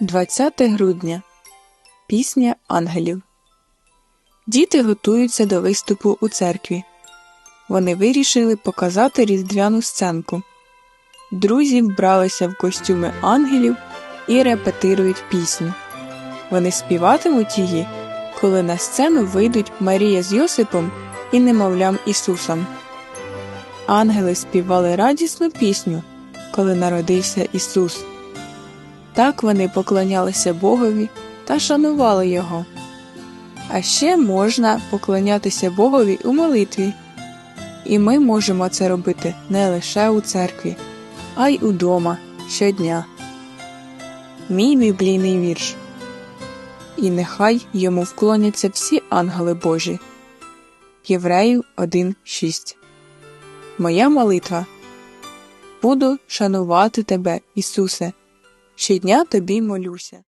20 грудня. Пісня ангелів. Діти готуються до виступу у церкві. Вони вирішили показати різдвяну сценку. Друзі вбралися в костюми ангелів і репетирують пісню. Вони співатимуть її, коли на сцену вийдуть Марія з Йосипом і немовлям Ісусом. Ангели співали радісну пісню, коли народився Ісус. Так вони поклонялися Богові та шанували Його. А ще можна поклонятися Богові у молитві. І ми можемо це робити не лише у церкві, а й удома щодня. Мій біблійний вірш. І нехай йому вклоняться всі ангели Божі. Євреїв 1.6 Моя молитва. Буду шанувати тебе, Ісусе. Щодня тобі молюся.